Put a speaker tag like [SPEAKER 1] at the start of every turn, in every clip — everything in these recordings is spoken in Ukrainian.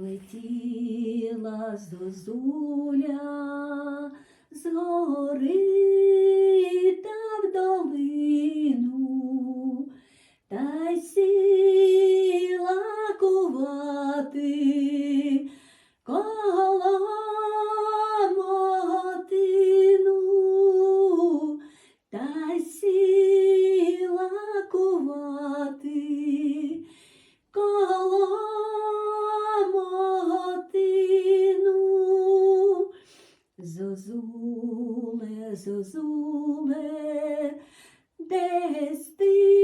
[SPEAKER 1] Летіла зозуля з гори та в Зозуле, десь ти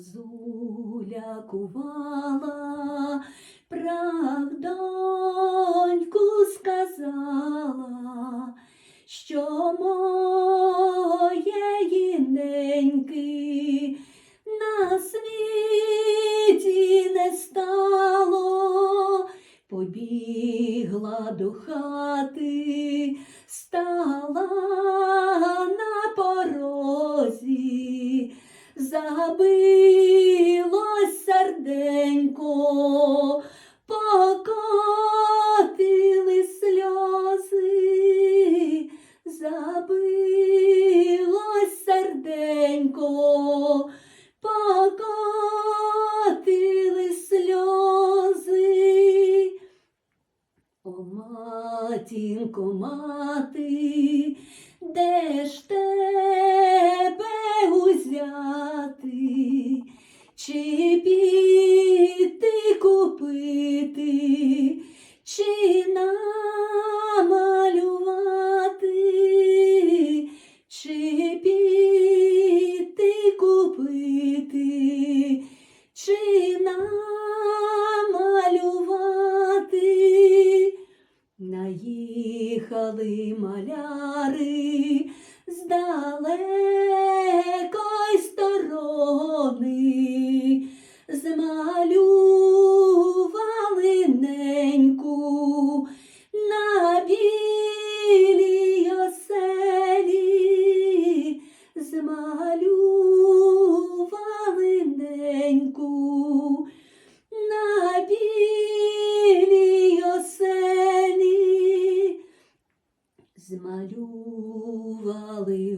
[SPEAKER 1] Зозуля кувала, правдоньку сказала, що моєї неньки на світі не стало, побігла до хати, стала мати, де ж тебе узяти, чи піти купити, чи намалювати, чи піти купити, чи намалювати. Маляри здалека Бували